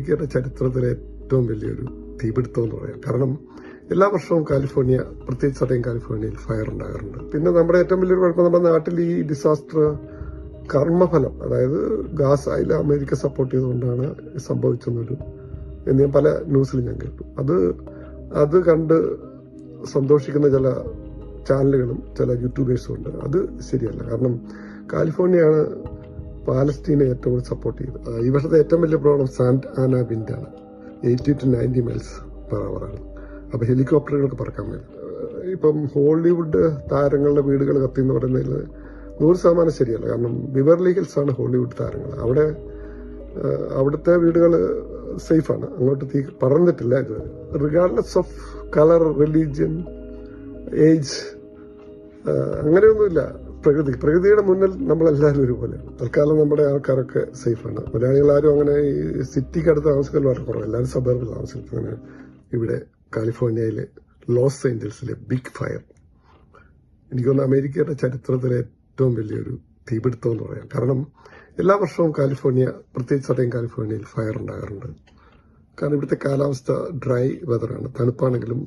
അമേരിക്കയുടെ ചരിത്രത്തിലെ ഏറ്റവും വലിയൊരു തീപിടുത്തം എന്ന് പറയാം. കാരണം എല്ലാ വർഷവും കാലിഫോർണിയ പ്രത്യേകിച്ച് സദൈൻ കാലിഫോർണിയയിൽ ഫയർ ഉണ്ടാകാറുണ്ട്. പിന്നെ നമ്മുടെ ഏറ്റവും വലിയൊരു കുഴപ്പം നമ്മുടെ നാട്ടിൽ ഈ ഡിസാസ്റ്റർ കർമ്മഫലം അതായത് ഗാസ് ഗാസയിൽ അമേരിക്ക സപ്പോർട്ട് ചെയ്തുകൊണ്ടാണ് സംഭവിച്ചെന്നൊരു എന്ന് പല ന്യൂസിലും ഞാൻ കേട്ടു. അത് അത് കണ്ട് സന്തോഷിക്കുന്ന ചില ചാനലുകളും ചില യൂട്യൂബേഴ്സും ഉണ്ട്. അത് ശരിയല്ല. കാരണം കാലിഫോർണിയയാണ് പാലസ്തീനെ ഏറ്റവും കൂടുതൽ സപ്പോർട്ട് ചെയ്തു. ഇവിടുത്തെ ഏറ്റവും വലിയ problem sand and വിൻഡാണ് eighty to ninety miles per അവറാണ് അപ്പോൾ ഹെലികോപ്റ്ററുകൾക്ക് പറക്കാൻ വേണ്ടി. ഇപ്പം ഹോളിവുഡ് താരങ്ങളുടെ വീടുകൾ കത്തി എന്ന് പറയുന്നതിൽ നൂറ് ശതമാനം ശരിയല്ല. കാരണം ബിവർലി ഹിൽസ് ആണ് ഹോളിവുഡ് താരങ്ങൾ. അവിടെ അവിടുത്തെ വീടുകൾ സേഫാണ് അങ്ങോട്ട് തീ പറഞ്ഞിട്ടില്ല ഇതുവരെ regardless of colour religion age അങ്ങനെയൊന്നുമില്ല. പ്രകൃതി പ്രകൃതിയുടെ മുന്നിൽ നമ്മളെല്ലാവരും ഒരുപോലെയാണ് തൽക്കാലം നമ്മുടെ ആൾക്കാരൊക്കെ സേഫാണ് മലയാളികൾ ആരും അങ്ങനെ ഈ സിറ്റിക്ക് അടുത്ത് താമസിക്കാൻ വളരെ കുറവ്. എല്ലാവരും സബർബിൽ താമസിക്കുന്നത് ഇവിടെ കാലിഫോർണിയയിലെ ലോസ് ഏഞ്ചൽസിലെ ബിഗ് ഫയർ എനിക്ക് തോന്നുന്നു അമേരിക്കയുടെ ചരിത്രത്തിലെ ഏറ്റവും വലിയൊരു തീപിടുത്തം എന്ന് പറയാം. കാരണം എല്ലാ വർഷവും കാലിഫോർണിയ പ്രത്യേകിച്ച് അടയും കാലിഫോർണിയയിൽ ഫയർ ഉണ്ടാകാറുണ്ട്. കാരണം ഇവിടുത്തെ കാലാവസ്ഥ ഡ്രൈ വെതറാണ് തണുപ്പാണെങ്കിലും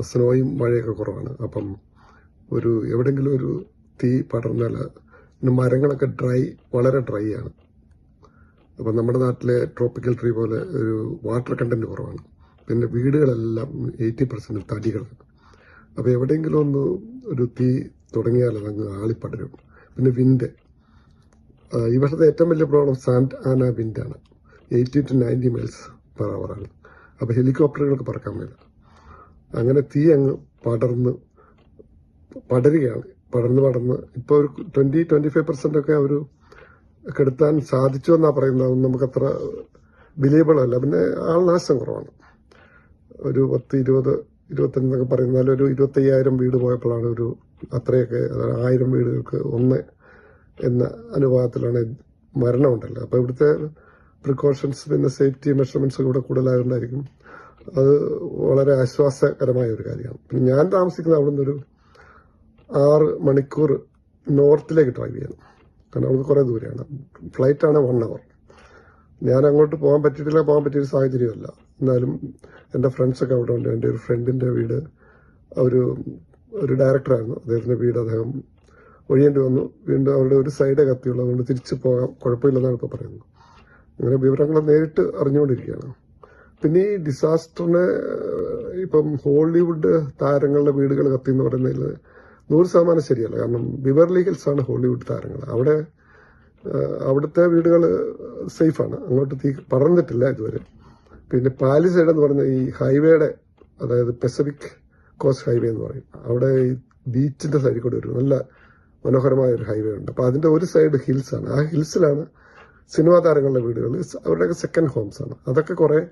സ്നോയും മഴയൊക്കെ കുറവാണ്. അപ്പം ഒരു എവിടെയെങ്കിലും ഒരു തീ പടർന്നല്ല പിന്നെ മരങ്ങളൊക്കെ ഡ്രൈ വളരെ ഡ്രൈ ആണ്. അപ്പം നമ്മുടെ നാട്ടിലെ ട്രോപ്പിക്കൽ ട്രീ പോലെ ഒരു വാട്ടർ കണ്ടന്റ് കുറവാണ്. പിന്നെ വീടുകളെല്ലാം എയ്റ്റി പെർസെന്റ് തടികളാണ്. അപ്പോൾ എവിടെയെങ്കിലും ഒന്ന് ഒരു തീ തുടങ്ങിയാൽ അതങ്ങ് ആളിപ്പടരും. പിന്നെ വിൻഡ്. ഈ വർഷത്തെ ഏറ്റവും വലിയ problem sand and വിൻഡാണ് eighty to ninety miles per അവറാണ് അപ്പോൾ ഹെലികോപ്റ്ററുകൾക്ക് പറക്കാൻ പറ്റില്ല അങ്ങനെ തീ അങ്ങ് പടർന്ന് പടരുകയാണ്. പടർന്ന് പടർന്ന്. ഇപ്പോൾ ഒരു ട്വന്റി ട്വന്റി ഫൈവ് പെർസെന്റ് ഒക്കെ അവർ കെടുത്താൻ സാധിച്ചു എന്നാ പറയുന്നത്. അതൊന്നും നമുക്കത്ര ബിലീബിൾ അല്ല. പിന്നെ ആൾനാശം കുറവാണ്. ഒരു പത്ത് ഇരുപത് ഇരുപത്തഞ്ചെന്നൊക്കെ പറയുന്നാൽ ഒരു ഇരുപത്തയ്യായിരം വീട് പോയപ്പോഴാണ് ഒരു അത്രയൊക്കെ ആയിരം വീടുകൾക്ക് ഒന്ന് എന്ന അനുഭവത്തിലാണ് മരണം ഉണ്ടല്ലോ അപ്പോൾ ഇവിടുത്തെ പ്രിക്കോഷൻസ് പിന്നെ സേഫ്റ്റി മെഷർമെന്റ്സ് കൂടെ കൂടുതലായതുകൊണ്ടായിരിക്കും. അത് വളരെ ആശ്വാസകരമായ ഒരു കാര്യമാണ്. പിന്നെ ഞാൻ താമസിക്കുന്നത് അവിടെ നിന്നൊരു ആറ് മണിക്കൂർ നോർത്തിലേക്ക് ഡ്രൈവ് ചെയ്യണം. കാരണം നമുക്ക് കുറേ ദൂരെയാണ്. ഫ്ലൈറ്റാണ് വൺ അവർ ഞാൻ അങ്ങോട്ട് പോകാൻ പറ്റിയിട്ടില്ല പോകാൻ പറ്റിയൊരു സാഹചര്യമല്ല. എന്നാലും എന്റെ ഫ്രണ്ട്സൊക്കെ അവിടെ ഉണ്ട്. എന്റെ ഒരു ഫ്രണ്ടിന്റെ വീട് ഒരു ഒരു ഡയറക്ടറായിരുന്നു അദ്ദേഹത്തിന്റെ വീട് അദ്ദേഹം ഒഴിയേണ്ടി വന്നു. വീണ്ടും അവരുടെ ഒരു സൈഡ് കത്തിയുള്ളൂ. അതുകൊണ്ട് തിരിച്ചു പോകാം. കുഴപ്പമില്ലെന്നാണ് ഇപ്പോൾ പറയുന്നത്. അങ്ങനെ വിവരങ്ങൾ നേരിട്ട് അറിഞ്ഞുകൊണ്ടിരിക്കുകയാണ്. പിന്നെ ഈ ഡിസാസ്റ്ററിനെ ഇപ്പം ഹോളിവുഡ് താരങ്ങളുടെ വീടുകൾ കത്തി എന്ന് പറയുന്നതിൽ നൂറ് ശതമാനം ശരിയല്ല. കാരണം ബിവർലി ഹിൽസ് ആണ് ഹോളിവുഡ് താരങ്ങൾ. അവിടെ അവിടുത്തെ വീടുകൾ സേഫാണ്. അങ്ങോട്ട് തീ പടർന്നിട്ടില്ല ഇതുവരെ. പിന്നെ പാലിസൈഡ് എന്ന് പറഞ്ഞ ഈ ഹൈവേയുടെ അതായത് പെസഫിക് കോസ്റ്റ് ഹൈവേ എന്ന് പറയും. അവിടെ ഈ ബീച്ചിന്റെ സൈഡിൽ കൂടി ഒരു നല്ല മനോഹരമായ ഒരു ഹൈവേ ഉണ്ട്. അപ്പൊ അതിന്റെ ഒരു സൈഡ് ഹിൽസ് ആണ്. ആ ഹിൽസിലാണ് സിനിമാ താരങ്ങളുടെ വീടുകൾ. അവരുടെയൊക്കെ സെക്കൻഡ് ഹോംസ് ആണ്. അതൊക്കെ കുറെ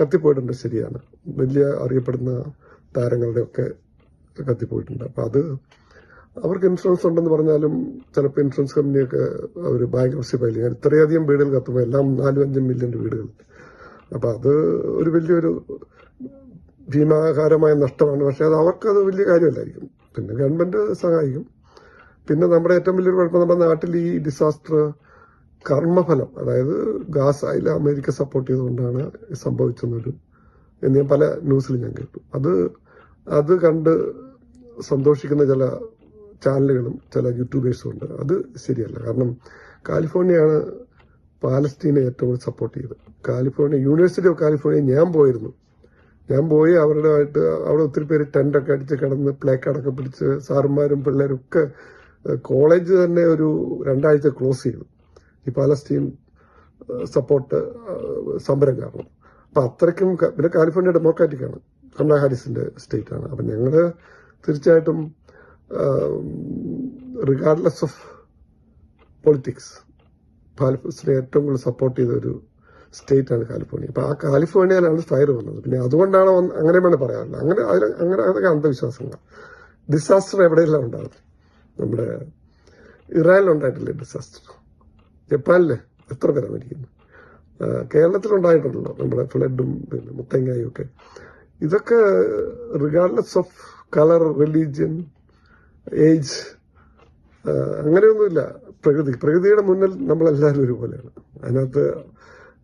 കത്തിപ്പോയിട്ടുണ്ട് ശരിയാണ്. വലിയ അറിയപ്പെടുന്ന താരങ്ങളുടെ ഒക്കെ കത്തിപ്പോയിട്ടുണ്ട്. അപ്പൊ അത് അവർക്ക് ഇൻഷുറൻസ് ഉണ്ടെന്ന് പറഞ്ഞാലും ചിലപ്പോൾ ഇൻഷുറൻസ് കമ്പനിയൊക്കെ അവർ ബാങ്ക്രപ്സി ഫയൽ ചെയ്യാൻ ഇത്രയധികം വീടുകൾ കത്തുമ്പോൾ എല്ലാം നാലും അഞ്ചും മില്യൺ വീടുകൾ. അപ്പൊ അത് ഒരു വലിയൊരു ഭീമാകാരമായ നഷ്ടമാണ്. പക്ഷേ അത് അവർക്കത് വലിയ കാര്യമല്ലായിരിക്കും. പിന്നെ ഗവൺമെന്റ് സഹായിക്കും. പിന്നെ നമ്മുടെ ഏറ്റവും വലിയൊരു കുഴപ്പം നമ്മുടെ നാട്ടിൽ ഈ ഡിസാസ്റ്റർ കർമ്മഫലം അതായത് ഗാസ് അതിൽ അമേരിക്ക സപ്പോർട്ട് ചെയ്തുകൊണ്ടാണ് സംഭവിച്ചെന്നൊരു എന്ന് ഞാൻ പല ന്യൂസിൽ ഞാൻ കേട്ടു. അത് അത് കണ്ട് സന്തോഷിക്കുന്ന ചില ചാനലുകളും ചില യൂട്യൂബേഴ്സും ഉണ്ട്. അത് ശരിയല്ല. കാരണം കാലിഫോർണിയയാണ് പാലസ്തീനെ ഏറ്റവും കൂടുതൽ സപ്പോർട്ട് ചെയ്തത്. കാലിഫോർണിയ യൂണിവേഴ്സിറ്റി ഓഫ് കാലിഫോർണിയ ഞാൻ പോയിരുന്നു. ഞാൻ പോയി അവരുടെ ആയിട്ട് അവിടെ ഒത്തിരി പേര് ടെന്റൊക്കെ അടിച്ച് കിടന്ന് പ്ലേക്ക് അടക്കം പിടിച്ച് സാറുമാരും പിള്ളേരും ഒക്കെ കോളേജ് തന്നെ ഒരു രണ്ടാഴ്ച ക്ലോസ് ചെയ്തു. ഈ പാലസ്തീൻ സപ്പോർട്ട് സമരം കാരണം. അപ്പൊ അത്രയ്ക്കും പിന്നെ കാലിഫോർണിയ ഡെമോക്രാറ്റിക് ആണ്. കമലാ ഹാരിസിന്റെ സ്റ്റേറ്റ് ആണ്. അപ്പൊ ഞങ്ങൾ തീർച്ചയായിട്ടും റിഗാർഡ്ലെസ് ഓഫ് പൊളിറ്റിക്സ് കാലിഫോർണിയ ഏറ്റവും കൂടുതൽ സപ്പോർട്ട് ചെയ്ത ഒരു സ്റ്റേറ്റ് ആണ് കാലിഫോർണിയ. അപ്പൊ ആ കാലിഫോർണിയയിലാണ് ഫയർ വന്നത്. പിന്നെ അതുകൊണ്ടാണ് അങ്ങനെ വേണേൽ പറയാറില്ല അങ്ങനെ അങ്ങനെ അതൊക്കെ അന്ധവിശ്വാസങ്ങളാണ്. ഡിസാസ്റ്റർ എവിടെയെല്ലാം ഉണ്ടാകും നമ്മുടെ ഇറാനിലുണ്ടായിട്ടില്ലേ ഡിസാസ്റ്റർ ജപ്പാനിൽ എത്ര പേരാണ് കേരളത്തിൽ കേരളത്തിലുണ്ടായിട്ടുണ്ടല്ലോ നമ്മുടെ ഫ്ലഡും പിന്നെ മുത്തങ്ങായും ഒക്കെ. ഇതൊക്കെ regardless of colour religion age അങ്ങനെയൊന്നുമില്ല. പ്രകൃതി. പ്രകൃതിയുടെ മുന്നിൽ നമ്മളെല്ലാവരും ഒരുപോലെയാണ്. അതിനകത്ത്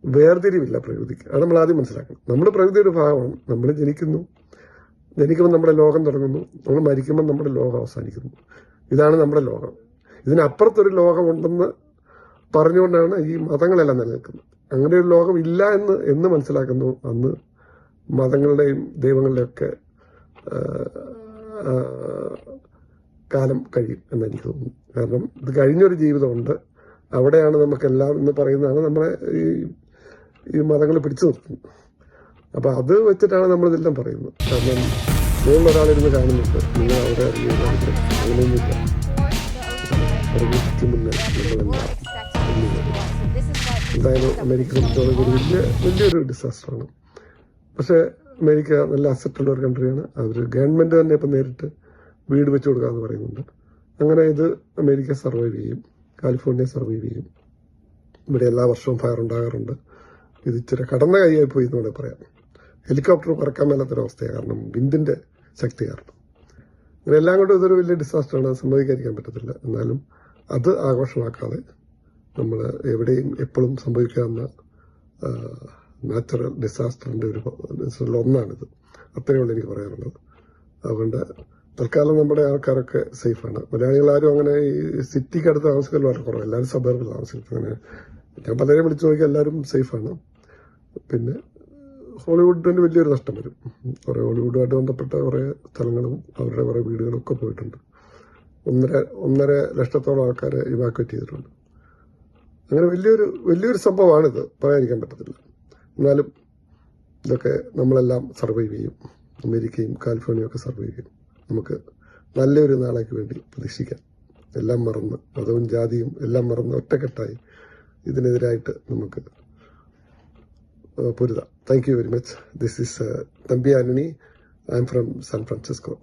വേർതിരിവില്ല പ്രകൃതിക്ക്. അത് നമ്മൾ ആദ്യം മനസ്സിലാക്കണം. നമ്മൾ പ്രകൃതിയുടെ ഭാഗമാണ്. നമ്മൾ ജനിക്കുന്നു. ജനിക്കുമ്പോൾ നമ്മുടെ ലോകം തുടങ്ങുന്നു. നമ്മൾ മരിക്കുമ്പോൾ നമ്മുടെ ലോകം അവസാനിക്കുന്നു. ഇതാണ് നമ്മുടെ ലോകം. ഇതിനപ്പുറത്തൊരു ലോകമുണ്ടെന്ന് പറഞ്ഞുകൊണ്ടാണ് ഈ മതങ്ങളെല്ലാം നിലനിൽക്കുന്നത്. അങ്ങനെ ഒരു ലോകം ഇല്ല എന്ന് എന്ന് മനസ്സിലാക്കുന്നു അന്ന് മതങ്ങളുടെയും ദൈവങ്ങളുടെയും ഒക്കെ ആ, ആ, കാലം കഴിയും എന്ന് എനിക്ക് തോന്നുന്നു കാരണം ഇത് കഴിഞ്ഞൊരു ജീവിതമുണ്ട്. അവിടെയാണ് നമുക്കെല്ലാം എന്ന് പറയുന്നതാണ് നമ്മളെ ഈ ഈ മതങ്ങൾ പിടിച്ചു നിർത്തുന്നത്. അപ്പം അത് വെച്ചിട്ടാണ് നമ്മളിതെല്ലാം പറയുന്നത്. കാരണം മുകളിൽ ഒരാളിരുന്ന് കാണുന്നുണ്ട്. നിങ്ങൾ അവിടെ അങ്ങനെയൊന്നുമില്ല പ്രകൃതിക്ക് മുന്നേ നമ്മളെല്ലാം എന്തായാലും അമേരിക്ക സംബന്ധിച്ചോളം വലിയ വലിയൊരു ഡിസാസ്റ്ററാണ് പക്ഷേ അമേരിക്ക നല്ല അസറ്റുള്ള ഒരു കൺട്രിയാണ് അവർ ഗവൺമെന്റ് തന്നെ ഇപ്പം നേരിട്ട് വീട് വെച്ച് കൊടുക്കാമെന്ന് പറയുന്നുണ്ട്. അങ്ങനെ ഇത് അമേരിക്ക സർവൈവ് ചെയ്യും. കാലിഫോർണിയ സർവൈവ് ചെയ്യും. ഇവിടെ എല്ലാ വർഷവും ഫയർ ഉണ്ടാകാറുണ്ട്. ഇത് ഇച്ചിരി കടന്ന കൈയായി പോയി എന്ന് വേണമെങ്കിൽ പറയാം. ഹെലികോപ്റ്റർ പറക്കാൻ മേലാത്തൊരവസ്ഥയാണ് കാരണം വിൻഡിന്റെ ശക്തി കാരണം. അങ്ങനെ എല്ലാം കൊണ്ടും ഇതൊരു വലിയ ഡിസാസ്റ്ററാണ് സംഭവിക്കാതിരിക്കാൻ പറ്റത്തില്ല. എന്നാലും അത് ആഘോഷമാക്കാതെ നമ്മൾ എവിടെയും എപ്പോഴും സംഭവിക്കാവുന്ന നാച്ചുറൽ ഡിസാസ്റ്ററിന്റെ ഒരു ഡിസാസ്റ്ററിൽ ഒന്നാണിത്. ഉള്ളൂ എനിക്ക് പറയാനുള്ളത്. അതുകൊണ്ട് തൽക്കാലം നമ്മുടെ ആൾക്കാരൊക്കെ സേഫാണ്. മലയാളികൾ ആരും അങ്ങനെ ഈ സിറ്റിക്ക് അടുത്ത് താമസിക്കുന്നത് വളരെ കുറവ്. എല്ലാവരും സബർബിൽ താമസിക്കുന്നത് അങ്ങനെ ഞാൻ പലരെയും വിളിച്ചു നോക്കി എല്ലാവരും സേഫാണ്. പിന്നെ ഹോളിവുഡിന് വലിയൊരു നഷ്ടം വരും. കുറെ ഹോളിവുഡുമായിട്ട് ബന്ധപ്പെട്ട കുറേ സ്ഥലങ്ങളും അവരുടെ കുറെ വീടുകളും ഒക്കെ പോയിട്ടുണ്ട്. ഒന്നര ഒന്നര ലക്ഷത്തോളം ആൾക്കാരെ ഇവാക്വേറ്റ് ചെയ്തിട്ടുണ്ട്. അങ്ങനെ വലിയൊരു വലിയൊരു സംഭവമാണിത്. പറയാതിരിക്കാൻ പറ്റത്തില്ല. എന്നാലും ഇതൊക്കെ നമ്മളെല്ലാം സർവൈവ് ചെയ്യും. അമേരിക്കയും കാലിഫോർണിയ ഒക്കെ സർവൈവ് ചെയ്യും. നമുക്ക് നല്ലൊരു നാളേക്ക് വേണ്ടി പ്രതീക്ഷിക്കാം. എല്ലാം മറന്ന് മതവും ജാതിയും എല്ലാം മറന്ന് ഒറ്റക്കെട്ടായി ഇതിനെതിരായിട്ട് നമുക്ക് പൊരുതാം. Thank you very much this is Thampi Antony I'm from San Francisco